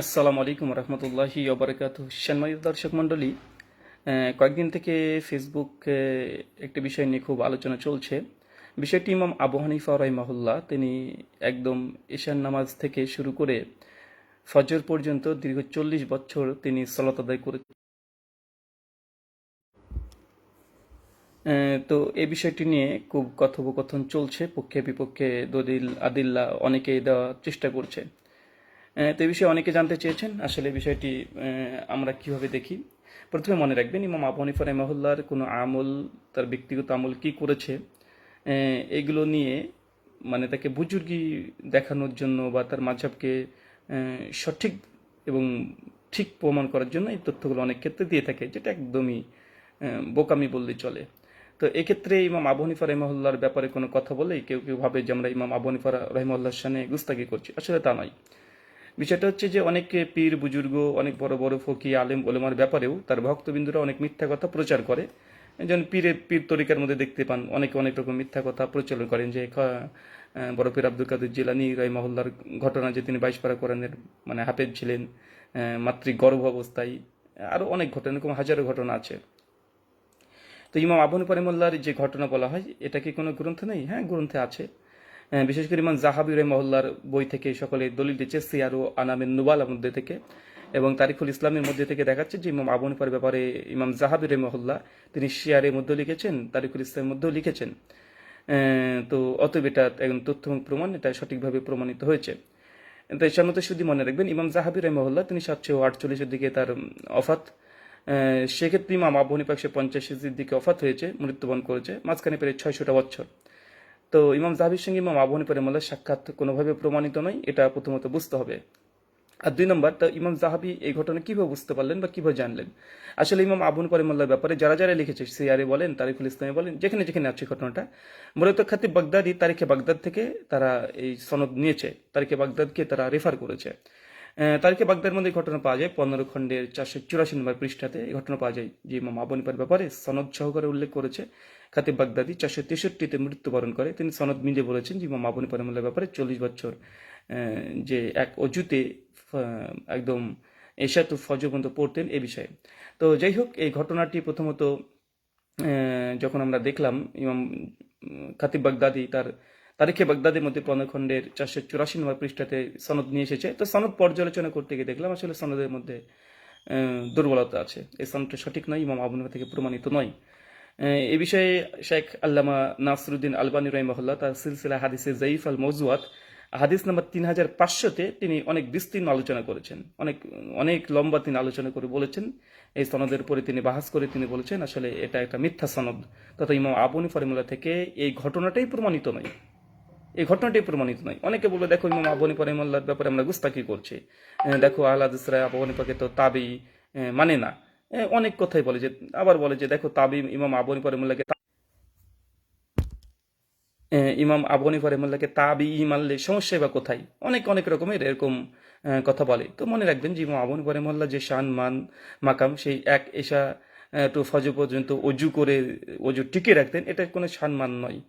আসসালামু আলাইকুম রহমতুল্লাহি ওবরাকাত সম্মানিত দর্শক মণ্ডলী কয়েকদিন থেকে ফেসবুকে একটি বিষয় নিয়ে খুব আলোচনা চলছে। বিষয়টি ইমাম আবু হানিফা রহিমাহুল্লাহ, তিনি একদম ঈশান নামাজ থেকে শুরু করে ফজর পর্যন্ত দীর্ঘ চল্লিশ বছর তিনি সলাত আদায় করে তো এই বিষয়টি নিয়ে খুব কথোপকথন চলছে। পক্ষে বিপক্ষে দলিল, আদিল্লা অনেকেই দেওয়ার চেষ্টা করছে। তো এই বিষয়ে অনেকে জানতে চেয়েছেন। আসলে বিষয়টি আমরা কীভাবে দেখি? প্রথমে মনে রাখবেন, ইমাম আবু হানিফা রহমাহুল্লাহর কোনো আমল, তার ব্যক্তিগত আমল কি করেছে? এগুলো নিয়ে মানে তাকে বুজুর্গি দেখানোর জন্য বা তার মাঝাবকে সঠিক এবং ঠিক প্রমাণ করার জন্য এই তথ্যগুলো অনেক ক্ষেত্রে দিয়ে থাকে, যেটা একদমই বোকামি বললে চলে। তো এক্ষেত্রে ইমাম আবু হানিফা রহমাহুল্লাহর ব্যাপারে কোনো কথা বলেই কেউ কেউ ভাবে যে আমরা ইমাম আবু হানিফা রহমাল্লাহর সামনে গুস্তাকি করছি। আসলে তা নয়। বিষয়টা হচ্ছে যে অনেক পীর, বুজুর্গ, অনেক বড় বড় ফকি, আলেম, ওলেমার ব্যাপারেও তার ভক্তবিন্দুরা অনেক মিথ্যা কথা প্রচার করে। যেমন পীরের, পীর তরিকার মধ্যে দেখতে পান, অনেকে অনেক রকম মিথ্যা কথা প্রচলন করেন যে বড় পীর আব্দুল কাদের জিলানি রহিমাহুল্লার ঘটনা যে তিনি বাইশ পারা কোরআনের মানে হাফেজ ছিলেন মাতৃ গর্ভ অবস্থায় আরও অনেক ঘটনা, এরকম হাজারো ঘটনা আছে। তো ইমাম আবু হানিফা রহমাল্লাহর যে ঘটনা বলা হয়, এটা কি কোনো গ্রন্থ নেই? হ্যাঁ গ্রন্থে আছে। বিশেষ করে ইমাম জাহাবি রহমহল্লার বই থেকে সকলে দলিল দিচ্ছে, সিয়ার আনামের নুবালার মধ্যে থেকে। এবং তারিখুল ইসলামের মধ্যে থেকে দেখাচ্ছে যে ইমাম আবু হানিফার ব্যাপারে ইমাম জাহাবি রহমহল্লা তিনি শিয়ারের মধ্যেও লিখেছেন তারিকুল ইসলামের মধ্যেও লিখেছেন। তো অতএব এটা একদম তথ্য এবং প্রমাণ, এটা সঠিকভাবে প্রমাণিত হয়েছে। তাই সন্মত শুধু মনে রাখবেন, ইমাম জাহাবি রহমহল্লা তিনি সাতশো আটচল্লিশের দিকে তার অফাত সেক্ষেত্রে ইমাম আবু হানিফা একশো পঞ্চাশের দিকে অফাত হয়েছে, মৃত্যুবরণ করেছে, মাঝখানে প্রায় ছয়শোটা বছর। তো ইমাম জাহাবির সঙ্গে ইমাম আবু হানিফা রহমাল্লাহ সাক্ষাৎ কোনোভাবে প্রমাণিত নয়, এটা প্রথমত বুঝতে হবে। আর দুই নম্বর, তা ইমাম জাহাবি এই ঘটনা কীভাবে বুঝতে পারলেন বা কীভাবে জানলেন? আসলে ইমাম আবু হানিফা রহমাল্লাহর ব্যাপারে যারা যারা লিখেছে সিয়ারে বলেন তারিকুল ইসলামে বলেন, যেখানে যেখানে আছে ঘটনাটা, মূলত খাতিব বাগদাদি তারিখে বাগদাদ থেকে তারা এই সনদ নিয়েছে, তারিখে বাগদাদকে তারা রেফার করেছে। তারিখে বাগদার মধ্যে ঘটনা পাওয়া যায়, পনেরো খণ্ডের চারশো চুরাশি নম্বর পৃষ্ঠাতে এই ঘটনা পাওয়া যায় যে ইমাম আবু হানিফার ব্যাপারে সনদ সহকারে উল্লেখ করেছে। খাতিব বাগদাদি চারশো তেষট্টিতে মৃত্যুবরণ করে। তিনি সনদ মিলে বলেছেন যে, ইমাম আবু হানিফার ব্যাপারে চল্লিশ বছর যে এক অজুতে একদম এশাতু পর্যন্ত পড়তেন এ বিষয়ে। তো যাই হোক, এই ঘটনাটি প্রথমত যখন আমরা দেখলাম, ইমাম খাতিব বাগদাদি তার, তারিখে বাগদাদের মধ্যে পনেরো চারশো চুরাশি নম্বর পৃষ্ঠাতে সনদ নিয়ে এসেছে। তো সনদ পর্যালোচনা করতে গিয়ে দেখলাম, আসলে সনদের মধ্যে দুর্বলতা আছে। এই সনদটা সঠিক নয়, ইমাম আবু থেকে প্রমাণিত নয়। এ বিষয়ে শেখ আল্লামা নাসরুদ্দিন আলবানী রহিমহল্লা তার সিলসিলা হাদিসে জাইফ আল মৌজুয়াত হাদিস নাম্বার তিন হাজার পাঁচশোতে তিনি অনেক বিস্তীর্ণ আলোচনা করেছেন। অনেক অনেক লম্বা তিনি আলোচনা করে বলেছেন। এই সনদের উপরে তিনি বাহাস করে তিনি বলেছেন, আসলে এটা একটা মিথ্যা সনদ। তথা ইমাম আবুনি ফরিমুল্লাহ থেকে এই ঘটনাটাই প্রমাণিত নয়। এই ঘটনাটাই প্রমাণিত নয়। অনেকে বলবে, দেখো ইমাম আবু হানিফা রহিমাল্লাহর ব্যাপারে আমরা গুস্তাকি করছি। দেখো আহলাদ ইসরা আবু হানিফাকে তো তাবি মানে না। অনেক কথাই বলে যে আবার বলে যে দেখো তাবি ইমাম আবু হানিফা রহিমাল্লাহকে তা- আহ, ইমাম আবু হানিফা রহিমাল্লাহকে তাবি মানলে সমস্যা বা কোথায়? অনেক অনেক রকমের এরকম কথা বলে। তো মনে রাখবেন যে ইমাম আবু হানিফা রহিমাল্লাহ যে শান মান মাকাম সেই এক এশা আহ, টু ফজর পর্যন্ত অজু করে অজু টিকে রাখতেন এটা কোনো শান মান নয়।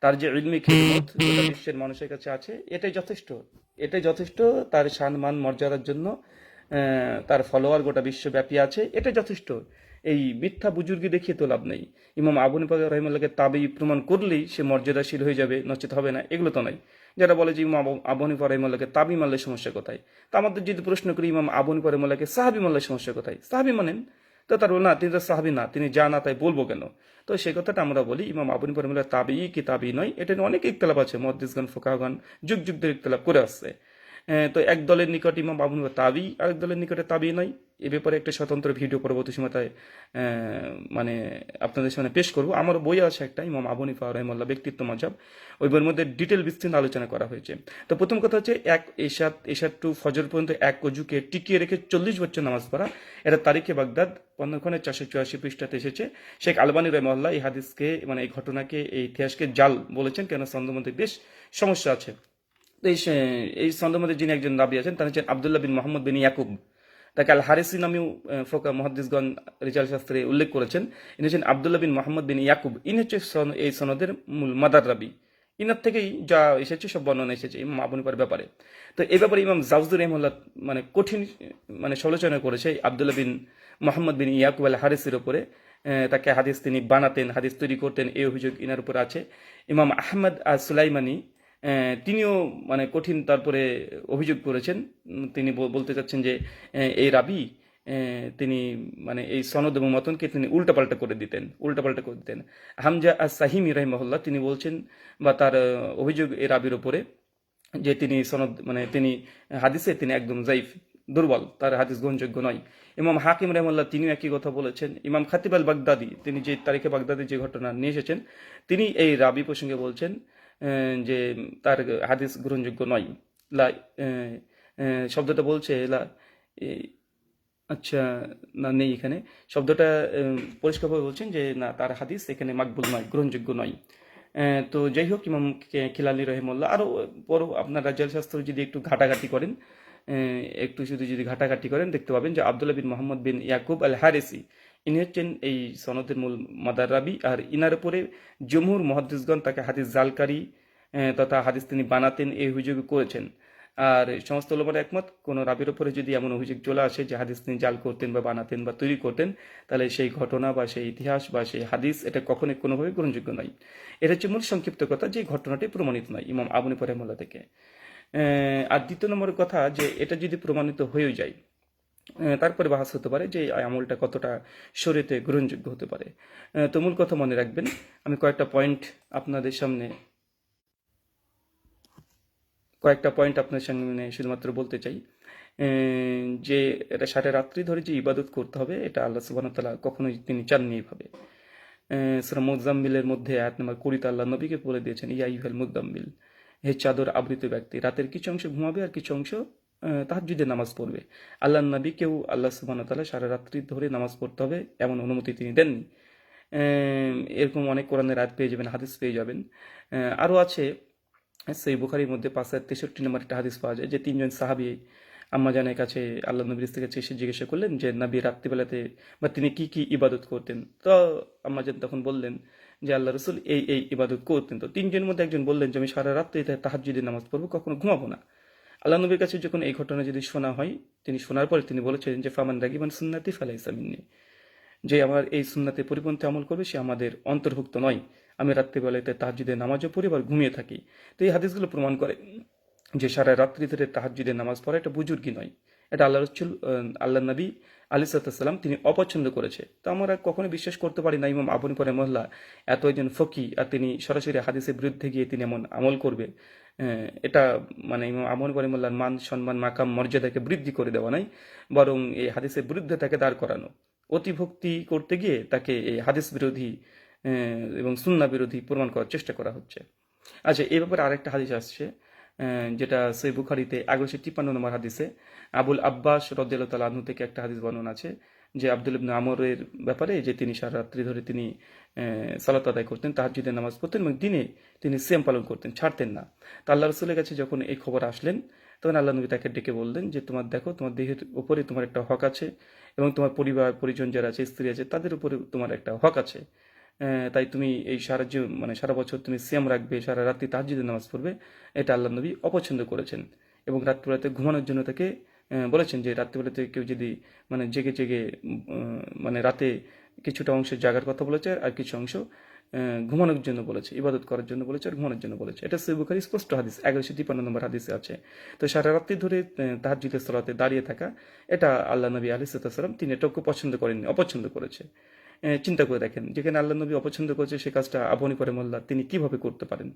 তার যে ইলমি খিদমত বিশ্বের মানুষের কাছে আছে এটাই যথেষ্ট। এটাই যথেষ্ট তার সম্মান মর্যাদার জন্য তার ফলোয়ার গোটা বিশ্বব্যাপী আছে। এটা যথেষ্ট। এই মিথ্যা বুজুর্গি দেখিয়ে তো লাভ নেই। ইমাম আবু নিপাক রহিমাল্লাহকে তাবি প্রমাণ করলেই সে মর্যাদাশীল হয়ে যাবে, নচেত হবে না, এগুলো তো নয় যারা বলে যে ইমাম আবু- আবু নিপা রহিমাল্লাহকে তাবি মানলে সমস্যা কোথায়? তা আমাদের যদি প্রশ্ন করি, ইমাম আবু নিপা রহিমাল্লাহকে সাহাবি মানলে সমস্যা কোথায়? সাহাবি মানেন? তো তার না, তিনি তো সাহাবি না, তিনি যা না তাই বলব কেন? তো সেই কথাটা আমরা বলি, ইমাম আবুনি পরিমুল্লাহ তাবি কি তাবি নয়, এটা নিয়ে অনেক ইকতলাপ আছে মহাদিসগান ফোকাহগান যুগ যুগ ধরে ইকতলাপ করে আসছে। তো এক দলের নিকট ইমাম আবুনি তাবি আরেক দলের নিকটে তাবি নয় এ ব্যাপারে একটা স্বতন্ত্র ভিডিও পরবর্তী সময় তাই, মানে আপনাদের সামনে পেশ করব। আমার বই আছে একটা ইমাম আবুনিফা রহমাল্লাহ ব্যক্তিত্ব মজাব। ওই বইয়ের মধ্যে ডিটেল বিস্তীর্ণ আলোচনা করা হয়েছে। তো প্রথম কথা হচ্ছে এক এশাত এশাত টু ফজর পর্যন্ত এক অজুকে টিকিয়ে রেখে চল্লিশ বছর নামাজ পড়া। এটা তারিখে বাগদাদ পনেরোক্ষণে চারশো চুরাশি পৃষ্ঠাতে এসেছে। শেখ আলবানী রহমাল্লাহ এই হাদিসকে মানে এই ঘটনাকে এই ইতিহাসকে জাল বলেছেন কেন সন্দেহ বেশ সমস্যা আছে। এই এই সন্দেহের মধ্যে যিনি একজন দাবি আছেন, তার হচ্ছেন আবদুল্লাহ বিন মোহাম্মদ বিন ইয়াকুব। তাকে আল হারেসি নামেও ফোকা মহাদিসগণ রিজাল শাস্ত্রে উল্লেখ করেছেন। ইনি হচ্ছেন আবদুল্লাহ বিন মোহাম্মদ বিন ইয়াকুব। ইনি হচ্ছে এই সনদের মূল মাদার রাবি। ইনার থেকেই যা এসেছে, সব বর্ণনা এসেছে, ইমাম আবু ব্যাপারে। তো এই ব্যাপারে ইমাম জাউজুর রহমুল্লাহ মানে কঠিন মানে সমালোচনা করেছে আবদুল্লাহ বিন মোহাম্মদ বিন ইয়াকুব আল হারিসের ওপরে তাকে হাদিস তিনি বানাতেন, হাদিস তৈরি করতেন, এই অভিযোগ ইনার উপর আছে। ইমাম আহমদ আর সুলাইমানি তিনিও মানে কঠিন তারপরে অভিযোগ করেছেন। তিনি বল- বলতে চাচ্ছেন যে এই রাবি তিনি মানে এই সনদ এবং মতনকে তিনি উল্টাপাল্টা করে দিতেন, উল্টাপাল্টা করে দিতেন। হামজা আর সাহিমি রহিমহল্লা তিনি বলছেন বা তার অভিযোগ এই রাবির ওপরে যে তিনি সনদ মানে তিনি হাদিসে তিনি একদম জাইফ দুর্বল, তার হাদিস গ্রহণযোগ্য নয়। ইমাম হাকিম রহমাল্লাহ তিনিও একই কথা বলেছেন। ইমাম খাতিব আল বাগদাদি তিনি যে তারিখে বাগদাদি যে ঘটনা নিয়ে এসেছেন, তিনি এই রাবি প্রসঙ্গে বলছেন যে তার হাদিস গ্রহণযোগ্য নয়। লা শব্দটা বলছে, লা আচ্ছা না, নেই এখানে। শব্দটা পরিষ্কারভাবে বলছেন যে, না, তার হাদিস এখানে মাকবুল নয়, গ্রহণযোগ্য নয়। তো যাই হোক, ইমাম খিলানি রহিমুল্লাহ আরও বড় আপনার রাজ্যাল শাস্ত্র যদি একটু ঘাটাঘাটি করেন একটু শুধু যদি ঘাটাঘাটি করেন, দেখতে পাবেন যে আবদুল্লাহ বিন মোহাম্মদ বিন ইয়াকুব আল হারেসি ইনি হচ্ছেন এই সনদের মূল মাদার রাবি, আর ইনার উপরে জমহুর মহাদিসগণ তাকে হাদিস জালকারী তথা হাদিস তিনি বানাতেন, এই অভিযোগ করেছেন। আর সমস্ত লোকের একমত, কোনো রাবির উপরে যদি এমন অভিযোগ চলে আসে যে হাদিস তিনি জাল করতেন বা বানাতেন বা তৈরি করতেন, তাহলে সেই ঘটনা বা সেই ইতিহাস বা সেই হাদিস এটা কখনোই কোনোভাবে গ্রহণযোগ্য নয়। এটা হচ্ছে মূল সংক্ষিপ্ত কথা, যে ঘটনাটি প্রমাণিত নয় ইমাম আবুনি পরেমুল্লা থেকে। আর দ্বিতীয় নম্বরের কথা যে এটা যদি প্রমাণিত হয়েও যায় তারপরে বাহাস হতে পারে যে আমলটা কতটা শরীরে গ্রহণযোগ্য হতে পারে। তো মূল কথা মনে রাখবেন, আমি কয়েকটা পয়েন্ট আপনাদের সামনে কয়েকটা পয়েন্ট আপনার সামনে শুধুমাত্র বলতে চাই যে এটা সারা রাত্রি ধরে যে ইবাদত করতে হবে, এটা আল্লাহ সুবাহ তালা কখনোই তিনি চাননি এইভাবে সুরা মুজাম্মিলের মধ্যে আয়াত নম্বর কুড়িতে আল্লাহ নবীকে বলে দিয়েছেন, ইয়া ইহাল মুদাম্মিল হে চাদর আবৃত ব্যক্তি, রাতের কিছু অংশ ঘুমাবে আর কিছু অংশ তাহাজুদে নামাজ পড়বে। আল্লাহ নবীকেও আল্লাহ সুবাহ তালা সারা রাত্রি ধরে নামাজ পড়তে হবে এমন অনুমতি তিনি দেননি। এরকম অনেক কোরআনের আয়াত পেয়ে যাবেন, হাদিস পেয়ে যাবেন। আরও আছে, সেই বুখারির মধ্যে পাঁচ হাজার তেষট্টি নম্বর একটা হাদিস পাওয়া যায় যে তিনজন সাহাবি আম্মাজানের কাছে, আল্লাহ নবীর কাছে এসে জিজ্ঞাসা করলেন যে, নবী রাত্রিবেলাতে বা তিনি কি কি ইবাদত করতেন? তো আম্মাজান তখন বললেন যে, আল্লাহ রসুল এই এই ইবাদত করতেন। তো তিনজনের মধ্যে একজন বললেন যে, আমি সারা রাত্রি যদি নামাজ পড়ব, কখনো ঘুমাবো না। আল্লাহ নবীর কাছে যখন এই ঘটনা যদি শোনা হয়, তিনি শোনার পরে তিনি বলেছেন যে, ফামান রাগিবান সুন্নাতি ফালাইসামিনী যে আমার এই সুন্নাতে পরিপন্থী আমল করবে, সে আমাদের অন্তর্ভুক্ত নয়। আমি রাত্রিবেলাতে তাহাজুদের নামাজও পড়ি আবার ঘুমিয়ে থাকি। তো এই হাদিসগুলো প্রমাণ করে যে সারা রাত্রি ধরে তাহাজুদের নামাজ পড়া এটা বুজুর্গি নয়। এটা আল্লাহ রসুল আল্লাহ নবী আলি সাল্লাম তিনি অপছন্দ করেছে। তো আমরা কখনো বিশ্বাস করতে পারি না, ইমাম আবুনি পরে মহল্লা এত একজন ফকি আর তিনি সরাসরি হাদিসের বিরুদ্ধে গিয়ে তিনি এমন আমল করবে। এটা মানে ইমাম আবুনি পরে মোল্লার মান সম্মান মাকাম মর্যাদাকে বৃদ্ধি করে দেওয়া নাই, বরং এই হাদিসের বিরুদ্ধে তাকে দাঁড় করানো। অতিভক্তি করতে গিয়ে তাকে এই হাদিস বিরোধী এবং সুন্না বিরোধী প্রমাণ করার চেষ্টা করা হচ্ছে। আচ্ছা এই ব্যাপারে আরেকটা হাদিস আসছে যেটা সই বুখারিতে এগারোশো তিপ্পান্ন নম্বর হাদিসে আবুল আব্বাস রদ্দাল্লাহ তাল থেকে একটা হাদিস বর্ণনা আছে। যে আব্দুল ইবনে আমরের ব্যাপারে যে তিনি সারা রাত্রি ধরে তিনি সালাত আদায় করতেন তাহাজুদের নামাজ পড়তেন এবং দিনে তিনি সিয়াম পালন করতেন, ছাড়তেন না। তা আল্লাহ রসুলের কাছে যখন এই খবর আসলেন, তখন আল্লাহ নবী তাকে ডেকে বললেন যে, তোমার দেখো, তোমার দেহের উপরে তোমার একটা হক আছে এবং তোমার পরিবার, পরিজন যারা আছে, স্ত্রী আছে, তাদের উপরে তোমার একটা হক আছে। তাই তুমি এই সারা জীবন মানে সারা বছর তুমি সিয়াম রাখবে, সারা রাত্রি তাহাজ্জুদের নামাজ পড়বে। এটা আল্লাহ নবী অপছন্দ করেছেন এবং রাত্রিবেলাতে ঘুমানোর জন্য তাকে বলেছেন যে রাত্রিবেলাতে কেউ যদি মানে জেগে জেগে মানে রাতে কিছুটা অংশ জাগার কথা বলেছে আর কিছু অংশ ঘুমানোর জন্য বলেছে, ইবাদত করার জন্য বলেছে আর ঘুমানোর জন্য বলেছে। এটা সৈবুখারি স্পষ্ট হাদিস, এগারোশো তিপ্পান্ন নম্বর হাদিসে আছে। তো সারা রাত্রি ধরে তাহার জিতের সলাতে দাঁড়িয়ে থাকা, এটা আল্লাহ নবী আলি সাল্লাম তিনি এটাকে পছন্দ করেননি, অপছন্দ করেছে। চিন্তা করে দেখেন, যেখানে আল্লাহ নবী অপছন্দ করেছে সে কাজটা আবনি করে মোল্লা তিনি কীভাবে করতে পারেন?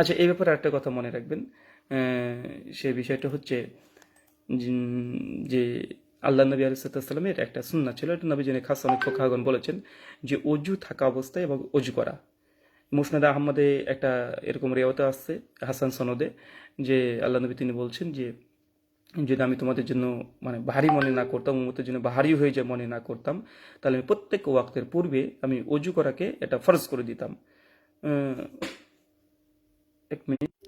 আচ্ছা এই ব্যাপারে একটা কথা মনে রাখবেন। সে বিষয়টা হচ্ছে যে- আল্লাহ নবী আলিসাল্লামের একটা সুন্না ছিল, এটা নবী জেনে খাস অনেক ফোকাগন বলেছেন যে অজু থাকা অবস্থায় এবং অজু করা। মুসনাদ আহমদে একটা এরকম রেওয়াতে আসছে হাসান সনদে, যে আল্লাহ নবী তিনি বলছেন যে, যদি আমি তোমাদের জন্য মানে ভারী মনে না করতাম, উম্মতের জন্য ভারী হয়ে যায় মনে না করতাম, তাহলে আমি প্রত্যেক ওয়াক্তের পূর্বে আমি অজু করাকে এটা ফরজ করে দিতাম। এক মিনিট।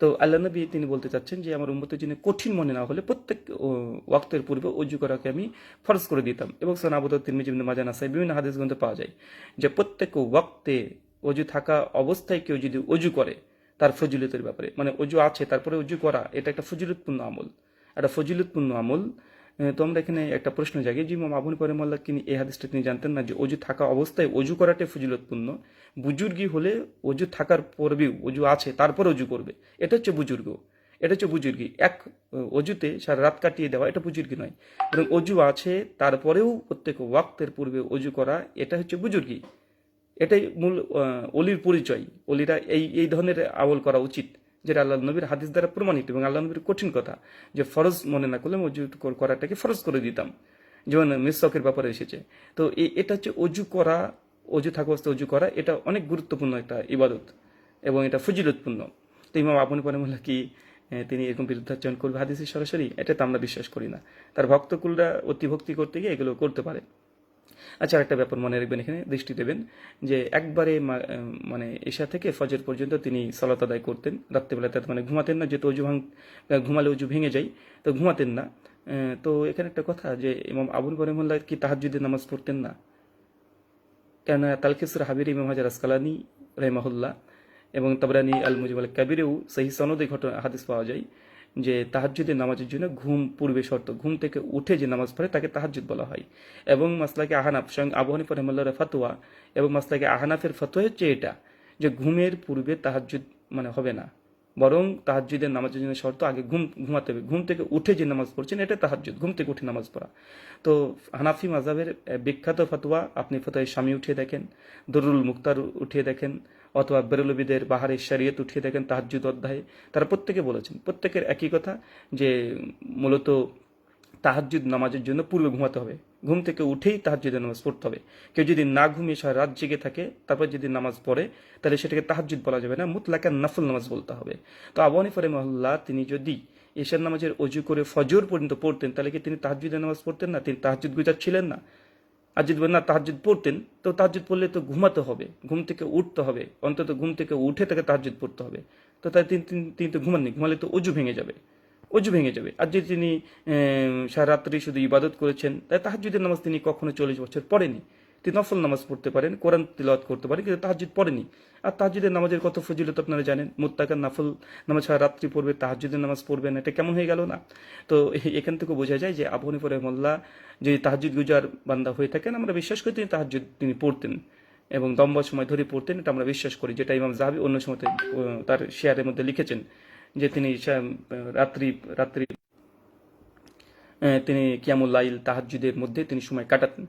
তো আল্লাহ নবী তিনি বলতে চাচ্ছেন যে আমার উম্মতের জন্য কঠিন মনে না হলে প্রত্যেক ওয়াক্তের পূর্বে অজু করাকে আমি ফরজ করে দিতাম। এবং সোনাবুদ তিরমিজি মাজা নাসাই বিভিন্ন হাদিস গ্রন্থে পাওয়া যায় যে প্রত্যেক ওয়াক্তে অজু থাকা অবস্থায় কেউ যদি অজু করে, তার ফজিলতের ব্যাপারে মানে অজু আছে, তারপরে অজু করা, এটা একটা ফজিলতপূর্ণ আমল। একটা ফজিলতপূর্ণ আমল তো আমরা এখানে একটা প্রশ্ন জাগে। যে ইমাম আবুল পরে মোল্লা তিনি এই হাদিসটা তিনি জানতেন না যে অজু থাকা অবস্থায় অজু করাটাই ফজিলতপূর্ণ। বুজুর্গি হলে অজু থাকার পরেও অজু আছে, তারপর অজু করবে। এটা হচ্ছে বুজুর্গ। এটা হচ্ছে বুজুর্গি। এক অজুতে সারা রাত কাটিয়ে দেওয়া এটা বুজুর্গি নয়। বরং অজু আছে, তারপরেও প্রত্যেক ওয়াক্তের পূর্বে অজু করা এটা হচ্ছে বুজুর্গি। এটাই মূল অলির পরিচয়। অলিরা এই এই ধরনের আমল করা উচিত। যেটা আল্লাহ নবীর হাদিস দ্বারা প্রমাণিত এবং আল্লাহ নবীর কঠিন কথা, যে ফরজ মনে না করলে অজু করাটাকে ফরজ করে দিতাম। যেমন মিসকের ব্যাপারে এসেছে। তো এটা হচ্ছে অজু করা, অজু থাকা অবস্থায় অজু করা, এটা অনেক গুরুত্বপূর্ণ একটা ইবাদত এবং এটা ফজিলতপূর্ণ। তো ইমাম আপনি পরে বললে কি তিনি এরকম বিরুদ্ধাচরণ করবে হাদিসে সরাসরি এটা তো আমরা বিশ্বাস করি না। তার ভক্তকুলরা অতিভক্তি করতে গিয়ে এগুলো করতে পারে। আচ্ছা একটা ব্যাপার মনে রাখবেন এখানে, দৃষ্টি দেবেন যে একবারে মানে এশা থেকে ফজর পর্যন্ত তিনি সালাত আদায় করতেন। রাত্রেবেলা তার মানে ঘুমাতেন না, যেহেতু অজু ভাঙ, ঘুমালে অজু ভেঙে যায়, তো ঘুমাতেন না। তো এখানে একটা কথা যে ইমাম আবুল বরমুল্লাহ কি তাহাজুদের নামাজ পড়তেন না? কেন তালখিসুর হাবির, ইমাম হাজার আসকালানি রহমাহুল্লাহ এবং তাবরানি আল মুজিব আল কাবিরেও সেই সনদে ঘটনা, হাদিস পাওয়া যায়। যে তাহাজ্জুদের নামাজের জন্য ঘুম পূর্বে শর্ত, ঘুম থেকে উঠে যে নামাজ পড়ে তাকে তাহাজ্জুদ বলা হয়। এবং মাসলাকে আহানাফ, স্বয়ং আবু হানিফ রহমাল্লাহর ফাতোয়া, এবং মাসলাকে আহানাফের ফতোয়া হচ্ছে এটা, যে ঘুমের পূর্বে তাহাজ্জুদ মানে হবে না। বরং তাহাজ্জুদের নামাজের জন্য শর্ত, আগে ঘুম ঘুমাতে হবে। ঘুম থেকে উঠে যে নামাজ পড়ছেন, এটা তাহাজ্জুদ। ঘুম থেকে উঠে নামাজ পড়া। তো হানাফি মাজাবের বিখ্যাত ফতোয়া, আপনি ফতোয় স্বামী উঠিয়ে দেখেন, দরুল মুক্তার উঠিয়ে দেখেন অথবা বেরলবিদের বাহারের শরীয়ত উঠিয়ে দেখেন তাহাজ্জুদ অধ্যায়ে। তারা প্রত্যেকে বলেছেন, প্রত্যেকের একই কথা যে মূলত তাহাজ্জুদ নামাজের জন্য পূর্বে ঘুমাতে হবে। ঘুম থেকে উঠেই তাহাজ্জুদের নামাজ পড়তে হবে। কেউ যদি না ঘুমিয়ে সারা রাত জেগে থাকে, তারপর যদি নামাজ পড়ে, তাহলে সেটাকে তাহাজ্জুদ বলা যাবে না মুতলাকা নফল নামাজ বলতে হবে। তো আবু হানিফা রহমাহুল্লাহ তিনি যদি এশার নামাজের অজু করে ফজর পর্যন্ত পড়তেন, তাহলে কি তিনি তাহাজ্জুদের নামাজ পড়তেন না? তিনি তাহাজ্জুদ গুজার ছিলেন না? আর যদি না তাহাজুদ পড়তেন। তো তাহাজুদ পড়লে তো ঘুমাতে হবে, ঘুম থেকে উঠতে হবে, অন্তত ঘুম থেকে উঠে তাকে তাহাজুদ পড়তে হবে। তো তাই তিনি, তিনি- তো ঘুমাননি, ঘুমালে তো অজু ভেঙে যাবে, অজু ভেঙে যাবে। আর যদি তিনি সারা রাত্রি শুধু ইবাদত করেছেন, তাই তাহাজুদের নামাজ তিনি কখনো চল্লিশ বছর পড়েনি। তিনি নফল নামাজ পড়তে পারেন, কোরআন তিলাওয়াত করতে পারেন, কিন্তু তাহাজ্জুদ পড়েনি। আর তাহাজ্জুদের নামাজের কত ফজিলত আপনারা জানেন? মুত্তাকার নাফল নামাজ সারা রাত্রি পড়বে, তাহাজ্জুদের নামাজ পড়বেন এটা কেমন হয়ে গেল না? তো এখান থেকে বোঝা যায় যে আবু হানিফা রহমল্লাহ যদি তাহাজ্জুদ গুজার বান্দা হয়ে থাকেন, আমরা বিশ্বাস করি তিনি তাহাজ্জুদ তিনি পড়তেন এবং দম্বা সময় ধরে পড়তেন, এটা আমরা বিশ্বাস করি। যেটা ইমাম জাহাবি অন্য সময় তার শেয়ারের মধ্যে লিখেছেন যে তিনি রাত্রি রাত্রি তিনি কিয়ামুল লাইল তাহাজ্জুদের মধ্যে তিনি সময় কাটাতেন।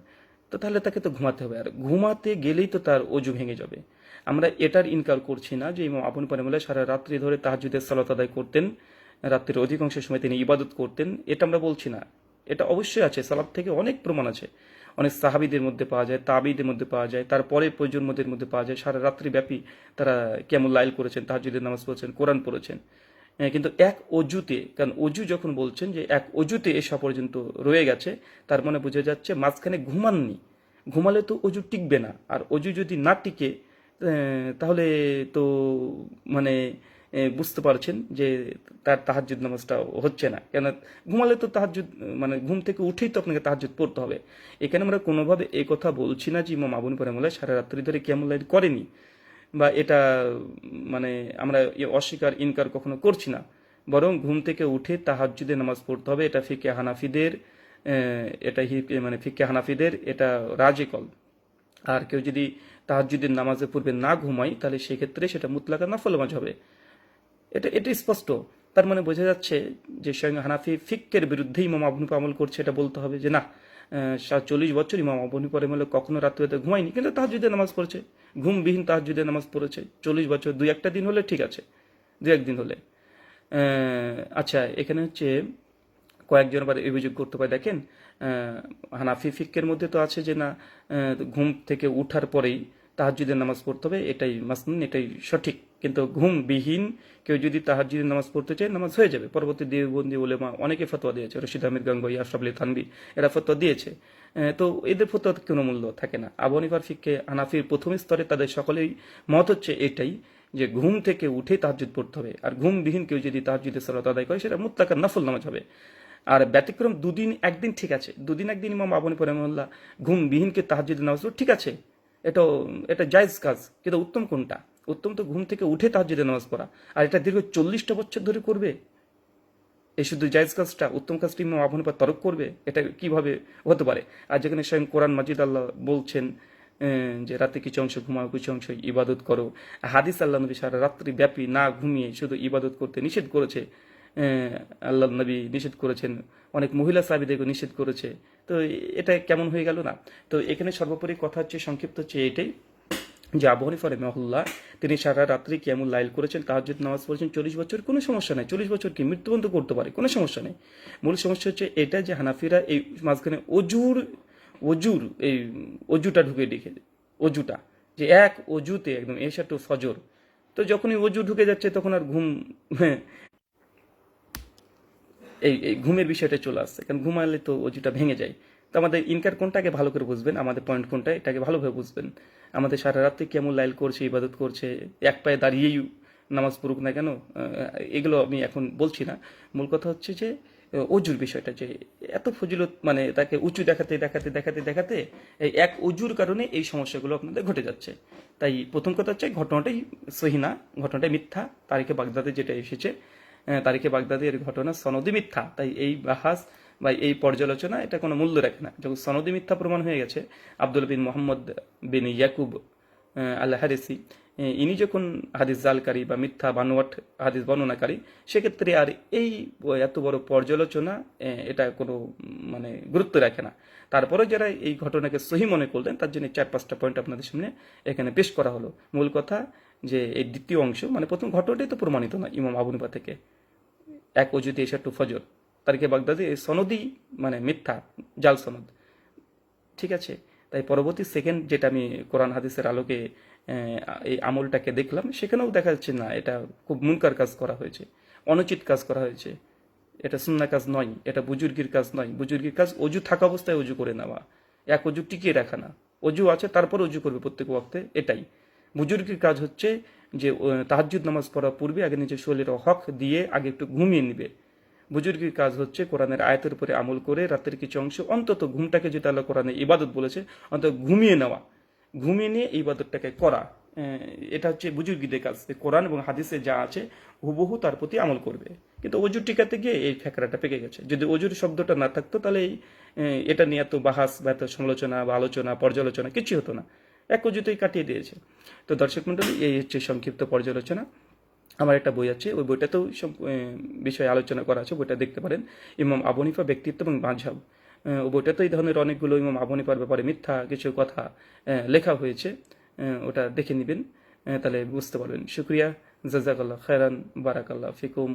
তো তাহলে তাকে তো ঘুমাতে হবে। আর ঘুমাতে গেলেই তো তার অজু ভেঙে যাবে। আমরা এটার ইনকার করছি না যে ইমাম আপন পরিমলা সারা রাত্রি ধরে তাহাজ্জুদের সালাত আদায় করতেন, রাত্রির অধিকাংশ সময় তিনি ইবাদত করতেন। এটা আমরা বলছি না। এটা অবশ্যই আছে। সালাদ থেকে অনেক প্রমাণ আছে। অনেক সাহাবিদের মধ্যে পাওয়া যায়, তাবিদের মধ্যে পাওয়া যায়, তারপরে প্রজন্মদের মধ্যে পাওয়া যায়। সারা রাত্রি ব্যাপী তারা কেমন লাইল করেছেন তাহাজুদের নামাজ পড়েছেন, কোরআন পড়েছেন। কিন্তু এক অজুতে, কারণ অজু যখন বলছেন যে এক অজুতে এসা পর্যন্ত রয়ে গেছে, তার মানে বোঝা যাচ্ছে মাঝখানে ঘুমাননি। ঘুমালে তো অজু টিকবে না। আর অজু যদি না টিকে তাহলে তো মানে বুঝতে পারছেন যে তার তাহাজ্জুদ নামাজটা হচ্ছে না। কেন ঘুমালে তো তাহাজ্জুদ মানে ঘুম থেকে উঠেই তো আপনাকে তাহাজ্জুদ পড়তে হবে। এখানে আমরা কোনোভাবে এই কথা বলছি না যে ইমাম আবুন পরামুল্লাহ সারা রাত্রি ধরে কেমন লাইট করেনি। বা এটা মানে আমরা অস্বীকার, ইনকার কখনো করছি না। বরং ঘুম থেকে উঠে তাহাজ্জুদের নামাজ পড়তে হবে। এটা ফিকে হানাফিদের এটা মানে ফিকে হানাফিদের এটা রাজেকল আর কেউ যদি তাহাজ্জুদের নামাজের পূর্বে না ঘুমায়, তাহলে সেক্ষেত্রে সেটা মুতলাকা নফল নামাজ হবে। এটা এটা স্পষ্ট। তার মানে বোঝা যাচ্ছে যে স্বয়ং হানাফি ফিক্কের বিরুদ্ধেই ইমাম আবু হানিফা আমল করছে, এটা বলতে হবে যে না চল্লিশ বছর ইমাম আবু হানিফা রহমাল্লাহ কখনো রাত্রিতে ঘুমায়নি, কিন্তু তাহাজুদের নামাজ পড়েছে। ঘুমবিহীন তাহাজুদের নামাজ পড়েছে। চল্লিশ বছর, দুই একটা দিন হলে ঠিক আছে দু একদিন হলে। আচ্ছা এখানে হচ্ছে কয়েকজন আবার অভিযোগ করতে পারে। দেখেন হানাফি ফিক্কের মধ্যে তো আছে যে না ঘুম থেকে উঠার পরেই তাহাজুদের নামাজ পড়তে হবে, এটাই মাসনুন, এটাই সঠিক। কিন্তু ঘুমবিহীন কেউ যদি তাহাজুদের নামাজ পড়তে চায়, নামাজ হয়ে যাবে। পরবর্তী দেববন্দি ওলেমা অনেকে ফতোয়া দিয়েছে, রশিদ আহমেদ গাঙ্গুই আশরাফ থানবি এরা ফতোয়া দিয়েছে। তো এদের ফতোয়া কোনো মূল্য থাকে না। আবু হানিফার ফিককে হানাফির প্রথম স্তরে তাদের সকলেই মত হচ্ছে এটাই যে ঘুম থেকে উঠে তাহাজুদ পড়তে হবে। আর ঘুমবিহীন কেউ যদি তাহাজুদের সালাত আদায় করে, সেটা মুত্তাকার নফল নামাজ হবে। আর ব্যতিক্রম দুদিন একদিন ঠিক আছে। দুদিন একদিন ইমাম আবনী পরমল্লাহ ঘুমবিহীনকে তাহাজুদের নামাজ ঠিক আছে। এটা এটা জায়েজ কাজ, কিন্তু উত্তম কোনটা? উত্তম তো ঘুম থেকে উঠে তাহাজ্জুদের নামাজ পড়া। আর এটা দীর্ঘ চল্লিশটা বছর ধরে করবে। এই শুধু জায়েজ কাজটা, উত্তম কাজটি ইমাম আবু হানিফা তরক করবে? এটা কীভাবে হতে পারে? আর যেখানে স্বয়ং কোরআন মাজিদ আল্লাহ বলছেন যে রাতে কিছু অংশ ঘুমাও, কিছু অংশ ইবাদত করো। হাদিস আল্লাহ নবী সারা রাত্রি ব্যাপী না ঘুমিয়ে শুধু ইবাদত করতে নিষেধ করেছে। আল্লাহ নবী নিষেধ করেছেন। অনেক মহিলা সাহাবিদেরকে নিষেধ করেছে। তো এটা কেমন হয়ে গেল না? তো এখানে সর্বোপরি কথা হচ্ছে, সংক্ষিপ্ত হচ্ছে এটাই। যে আবু হানিফা রহমাহুল্লাহ তিনি সারা রাত্রি কেমন লাইল করেছেন তাহাজ্জুদ নামাজ পড়েছেন চল্লিশ বছর কোনো সমস্যা নেই। চল্লিশ বছর কি মৃত্যুবন্ধ করতে পারে কোনো সমস্যা নেই। মূল সমস্যা হচ্ছে এটা যে হানাফিরা এই মাঝখানে অজুর অজুর এই অজুটা ঢুকে রেখে অজুটা। যে এক অজুতে একদম এসা টু ফজর। তো যখনই অজু ঢুকে যাচ্ছে তখন আর ঘুম হ্যাঁ, এই ঘুমের বিষয়টা চলে আসছে। কারণ ঘুমালে তো অজুটা ভেঙে যায়। তো আমাদের ইনকার কোনটাকে ভালো করে বুঝবেন, আমাদের পয়েন্ট কোনটা, এটাকে ভালোভাবে বুঝবেন। আমাদের সারা রাত্রে কেমন লাইল করছে, ইবাদত করছে, এক পায়ে দাঁড়িয়েই নামাজ পড়ুক না কেন এগুলো আমি এখন বলছি না। মূল কথা হচ্ছে যে অজুর বিষয়টা যে, এত ফজিলত মানে তাকে উঁচু দেখাতে দেখাতে দেখাতে দেখাতে এই এক অজুর কারণে এই সমস্যাগুলো আপনাদের ঘটে যাচ্ছে। তাই প্রথম কথা হচ্ছে ঘটনাটাই সহিনা ঘটনাটাই মিথ্যা। তারিখে বাগদাদে যেটা এসেছে তারিখে বাগদাদে এর ঘটনা সনদি মিথ্যা। তাই এই বাহাস বা এই পর্যালোচনা এটা কোনো মূল্য রাখে না। যখন সনদি মিথ্যা প্রমাণ হয়ে গেছে, আব্দুল বিন মোহাম্মদ বিন ইয়াকুব আল হারিসি ইনি যখন হাদিস জালকারী বা মিথ্যা বানোয়াট, হাদিস বর্ণনাকারী, সেক্ষেত্রে আর এই এত বড় পর্যালোচনা এটা কোনো মানে গুরুত্ব রাখে না। তারপরে যারা এই ঘটনাকে সহি মনে করলেন, তার জন্য চার, পাঁচটা পয়েন্ট আপনাদের সামনে এখানে পেশ করা হলো। মূল কথা যে এই দ্বিতীয় অংশ মানে প্রথম ঘটনাটাই তো প্রমাণিত না ইমাম আবুনিপা থেকে। এক অজুতে এসা টু ফজর। তারিখে বাগদাদি এই সনদই মানে মিথ্যা, জাল সনদ। ঠিক আছে? তাই পরবর্তী সেকেন্ড যেটা আমি কোরআন হাদিসের আলোকে এই আমলটাকে দেখলাম, সেখানেও দেখা যাচ্ছে না, এটা খুব মুনকার কাজ করা হয়েছে, অনুচিত কাজ করা হয়েছে। এটা সুন্না কাজ নয়, এটা বুজুর্গির কাজ নয়। বুজুর্গির কাজ অজু থাকা অবস্থায় অজু করে নেওয়া। এক অজু টিকিয়ে রাখা না। অজু আছে, তারপর অজু করবে প্রত্যেক ওয়াক্তে, এটাই। বুজুর্গির কাজ হচ্ছে যে তাহাজুদ নামাজ পড়ার পূর্বে আগে নিজের শরীরের হক দিয়ে আগে একটু ঘুমিয়ে নিবে। বুজুর্গির কাজ হচ্ছে কোরআনের আয়াতের উপরে আমল করে রাতের কিছু অংশ অন্তত ঘুমটাকে যেটা আল্লাহ কোরআনে ইবাদত বলেছে, অন্তত ঘুমিয়ে নেওয়া। ঘুমিয়ে নিয়ে ইবাদতটাকে করা এটা হচ্ছে বুজুর্গিদের কাজ। কোরআন এবং হাদিসে যা আছে, হুবহু তার প্রতি আমল করবে। কিন্তু অজুর টিকাতে গিয়ে এই ফেকরাটা পেকে গেছে। যদি অজুর শব্দটা না থাকতো, তাহলে এটা নিয়ে এত বাহাস বা এত সমালোচনা বা আলোচনা, পর্যালোচনা কিছুই হতো না। এক অজুতেই কাটিয়ে দিয়েছে। তো দর্শক মন্ডলী এই হচ্ছে সংক্ষিপ্ত পর্যালোচনা। আমার একটা বই আছে, ওই বইটাতেও সব বিষয়ে আলোচনা করা আছে, বইটা দেখতে পারেন। ইমাম আবনিফা ব্যক্তিত্ব এবং ওই বইটাতে এই ধরনের অনেকগুলো ইমাম আবনিফার ব্যাপারে মিথ্যা কিছু কথা লেখা হয়েছে। ওটা দেখে নেবেন তাহলে বুঝতে পারবেন। শুক্রিয়া, জাজাকাল্লাহ খায়রান, বারাকাল্লাহ ফিকুম।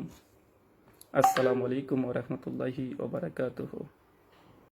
আসসালামু আলাইকুম ওরহমতুল্লাহি ওবরাকাতুহু